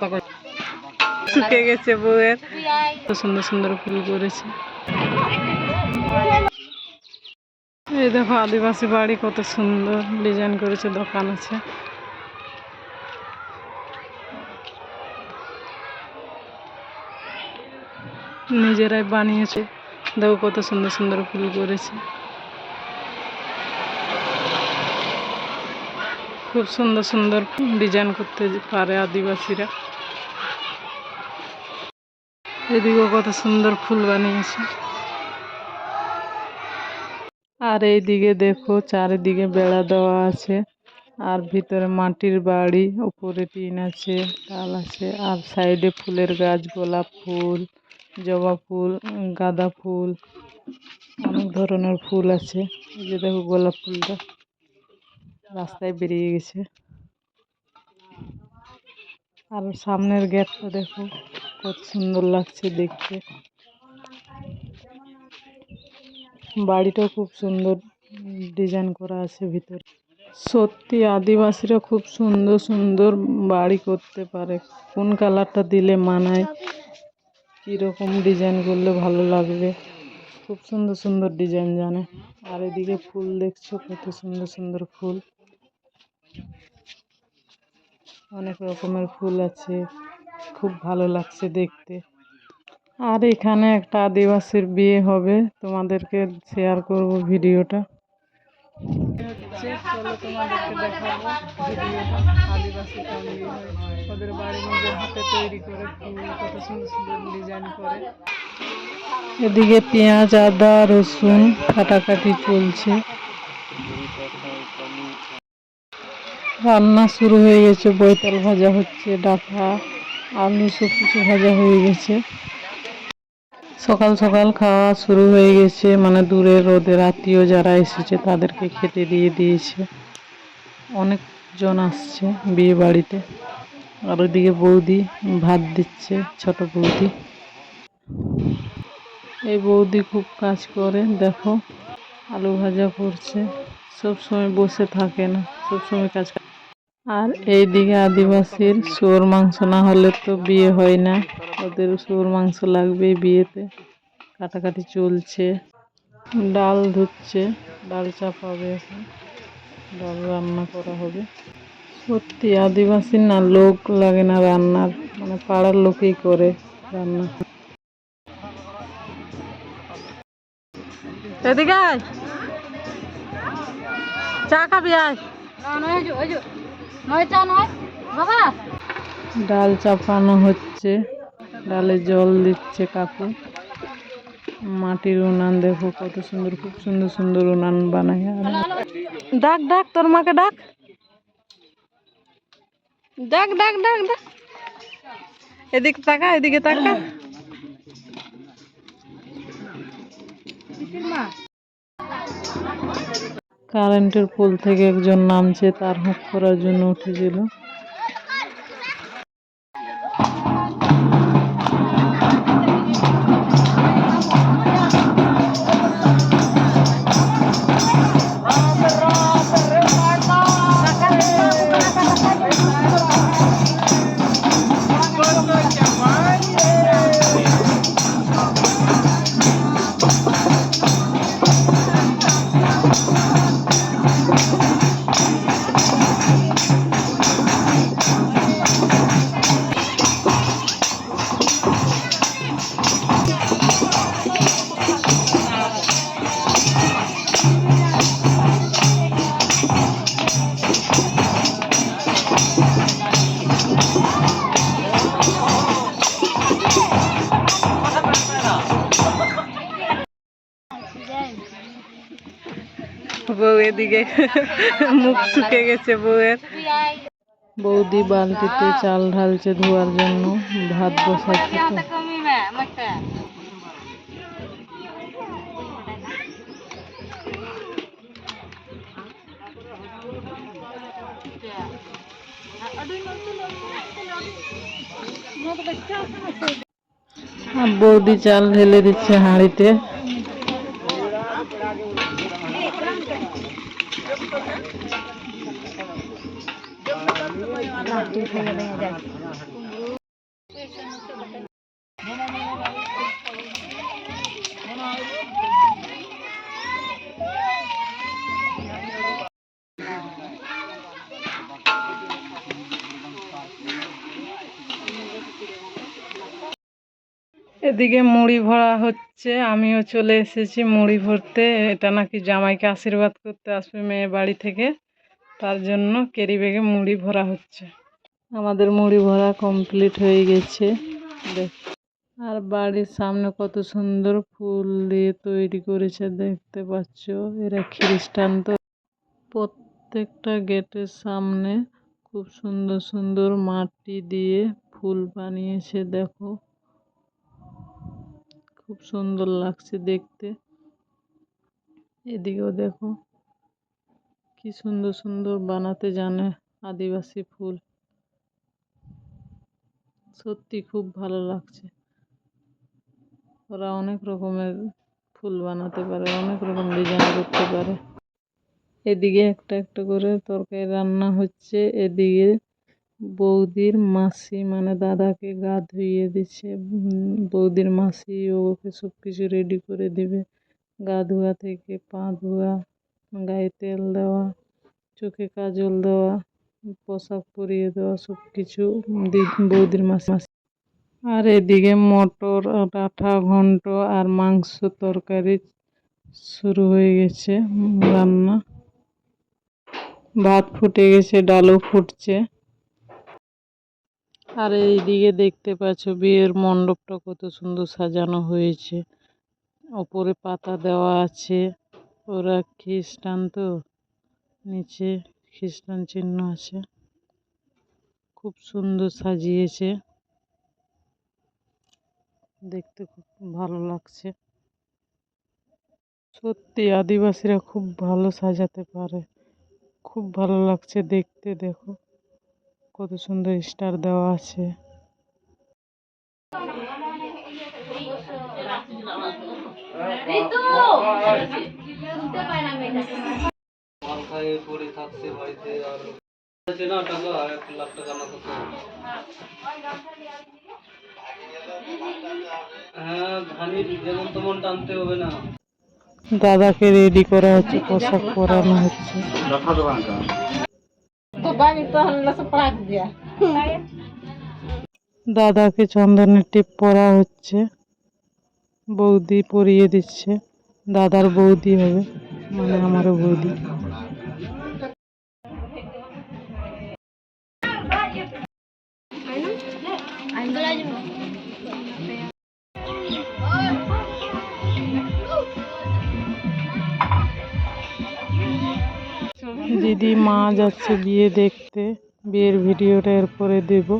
ব্যবস্থা করে শুকে গেছে বউয়ের। সুন্দর সুন্দর ফুল করেছে। এই দেখো আদিবাসী বাড়ি কত সুন্দর ডিজাইন করেছে, দোকান আছে। নিজেরাই বানিয়েছে। দেখো কত সুন্দর সুন্দর ফুল করেছে। খুব সুন্দর সুন্দর ডিজাইন করতে পারে আদিবাসীরা। এদিকেও কত সুন্দর ফুল বানিয়েছে। আর এইদিকে দেখো, চারিদিকে বেড়া দেওয়া আছে। আর ভিতরে মাটির বাড়ি, উপরে টিন আছে, তাল আছে। আর সাইডে ফুলের গাছ, গোলাপ ফুল, জবা ফুল, গাঁদা ফুল, অনেক ধরনের ফুল আছে। এই যে দেখো গোলাপ ফুলটা। রাস্তায় বেরিয়ে গেছে। আর সামনের গেটটা দেখো, কত সুন্দর লাগছে দেখতে। বাড়িটাও খুব সুন্দর ডিজাইন করা আছে ভিতরে। সত্যি আদিবাসীরা খুব সুন্দর সুন্দর বাড়ি করতে পারে। কোন কালারটা দিলে মানায়? কীরকম ডিজাইন করলে ভালো লাগবে? খুব সুন্দর সুন্দর ডিজাইন জানে। আর এদিকে ফুল দেখছ, কত সুন্দর সুন্দর ফুল। অনেক রকমের ফুল আছে। খুব ভালো লাগছে দেখতে। আর এখানে একটা আদিবাসীর বিয়ে হবে। তোমাদেরকে শেয়ার করব ভিডিওটা। হচ্ছে চলো তোমাদেরকে দেখাবো ভিডিওটা। আদিবাসী ফ্যামিলি ওদের বাড়ি নিজের হাতে তৈরি করে ফুল কত সুন্দর সুন্দর ডিজাইন করে। এদিকে পেঁয়াজ আদা রসুন কাটাকাটি চলছে। রান্না শুরু হয়ে গেছে, বৈতাল ভাজা হচ্ছে, ডাঁটা, আলু সব কিছু ভাজা হয়ে গেছে। সকাল সকাল খাওয়া শুরু হয়ে গেছে মানে দূরের রোদের আত্মীয় যারা এসেছে তাদেরকে খেতে দিয়ে দিয়েছে। অনেকজন আসছে বিয়ে বাড়িতে। আর ওদিকে বৌদি ভাত দিচ্ছে, ছোট বৌদি। এই বৌদি খুব কাজ করে, দেখো, আলু ভাজা করছে। সব সময় বসে থাকে না সব সময় কাজ। আর এইদিকে আদিবাসীর শুয়োর মাংস না হলে তো বিয়ে হয় না। ওদের শুয়োর মাংস লাগবে বিয়েতে। কাটাকাটি চলছে। ডাল ধুচ্ছে, ডাল চাপাবে এখন। ডাল রান্না করা হবে। সত্যি আদিবাসীর না লোক লাগে না রান্নার। মানে পাড়ার লোকেই করে রান্না। আয়। চা খাবি আয়। ডাল চাপানো হচ্ছে। ডালে জল দিচ্ছে কাকু। মাটির উনান দেখো কত সুন্দর খুব সুন্দর সুন্দর উনান বানায়। ডাক ডাক তোর মাকে ডাক। ডাক ডাক ডাক ডাক। এদিকে তাকা এদিকে তাকা। কারেন্টের পোল থেকে একজন নামছে তার হুক করার জন্য উঠেছিল। বউ এদিকে মুখ শুকে গেছে বউয়ের। বৌদি বালতিতে চাল ঢালছে ধোয়ার জন্য ভাত বসাচ্ছে। বৌদি চাল ঢেলে দিচ্ছে হাঁড়িতে। এদিকে মুড়ি ভরা হচ্ছে, আমিও চলে এসেছি মুড়ি ভরতে। এটা নাকি জামাইকে আশীর্বাদ করতে আসবে মেয়ে বাড়ি থেকে, তার জন্য কেরি ব্যাগে মুড়ি ভরা হচ্ছে। আমাদের মুড়ি ভরা কমপ্লিট হয়ে গেছে, দেখ। আর বাড়ির সামনে কত সুন্দর ফুল দিয়ে তৈরি করেছে, দেখতে পাচ্ছ? এরা খ্রিস্টান তো। প্রত্যেকটা গেটের সামনে খুব সুন্দর সুন্দর মাটি দিয়ে ফুল বানিয়েছে, দেখো। খুব সুন্দর লাগছে দেখতে। এদিকেও দেখো কি সুন্দর সুন্দর বানাতে জানে আদিবাসী ফুল। সত্যি খুব ভালো লাগছে। ওরা অনেক রকমের ফুল বানাতে পারে, অনেক রকম ডিজাইন করতে পারে। এদিকে একটা একটা করে তরকারি রান্না হচ্ছে, এদিকে বৌদির মাসি মানে দাদাকে গা ধুইয়ে দিচ্ছে। বৌদির মাসি ওকে সব কিছু রেডি করে দিবে। গা ধোয়া থেকে পা ধোয়া, গায়ে তেল দেওয়া, চোখে কাজল দেওয়া, পোশাক পরিয়ে দেওয়া সব কিছু বৌদির মাসি। মাসি আর এদিকে মটর আঠা ঘন্ট আর মাংস তরকারি শুরু হয়ে গেছে রান্না। ভাত ফুটে গেছে, ডালও ফুটছে। আর এইদিকে দেখতে পাচ্ছ বিয়ের মণ্ডপটা কত সুন্দর সাজানো হয়েছে। ওপরে পাতা দেওয়া আছে। ওরা খ্রিস্টান তো, নিচে খ্রিস্টান চিহ্ন আছে। খুব সুন্দর সাজিয়েছে। দেখতে খুব ভালো লাগছে। সত্যি আদিবাসীরা খুব ভালো সাজাতে পারে। খুব ভালো লাগছে দেখতে, দেখো। কত সুন্দর স্টার দেওয়া আছে। হ্যাঁ দাদাকে রেডি করা হচ্ছে পোশাক পরানো হচ্ছে। দাদাকে চন্দনের টিপ পরা হচ্ছে। বৌদি পরিয়ে দিচ্ছে। দাদার বৌদি হবে মানে আমারও বৌদি। দিদি মা যাচ্ছে বিয়ে দেখতে বিয়ের ভিডিওটা এরপরে দেবো।